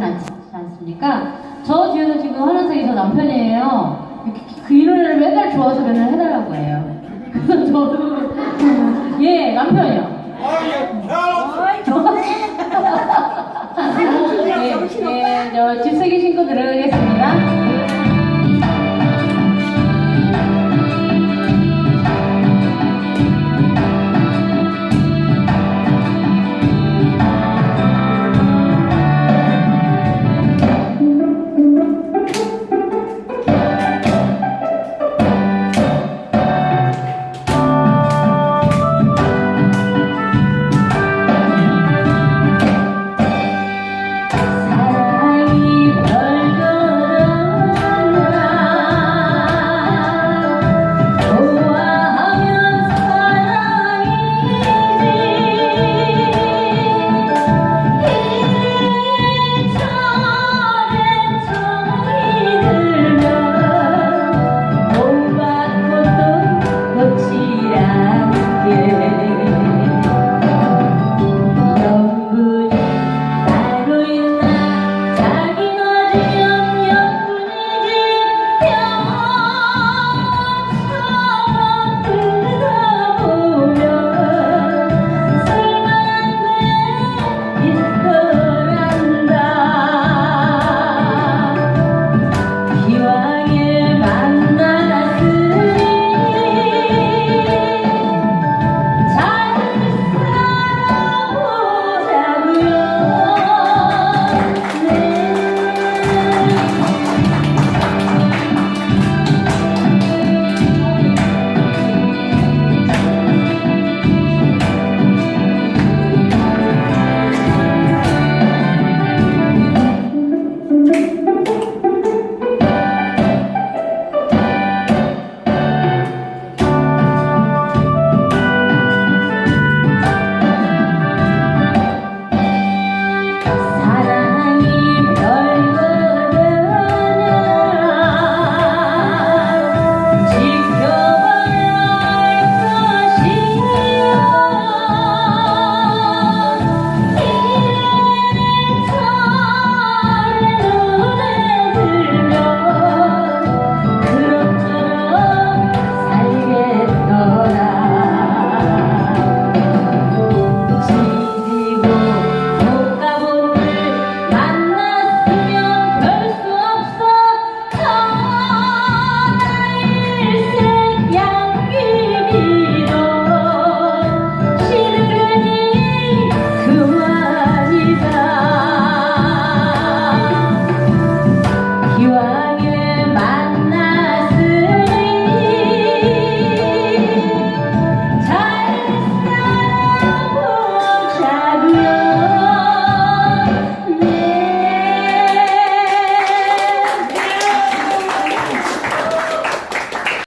같진 않지 않습니까? 저 뒤에서 지금 하나색이 저 남편이에요. 그, 그 노래를 맨날 좋아서 맨날 해달라고 해요. 그래서 저도 예 남편이요. 아이 좋네. 예, 예, 저 집세기 신고 들어가겠습니다.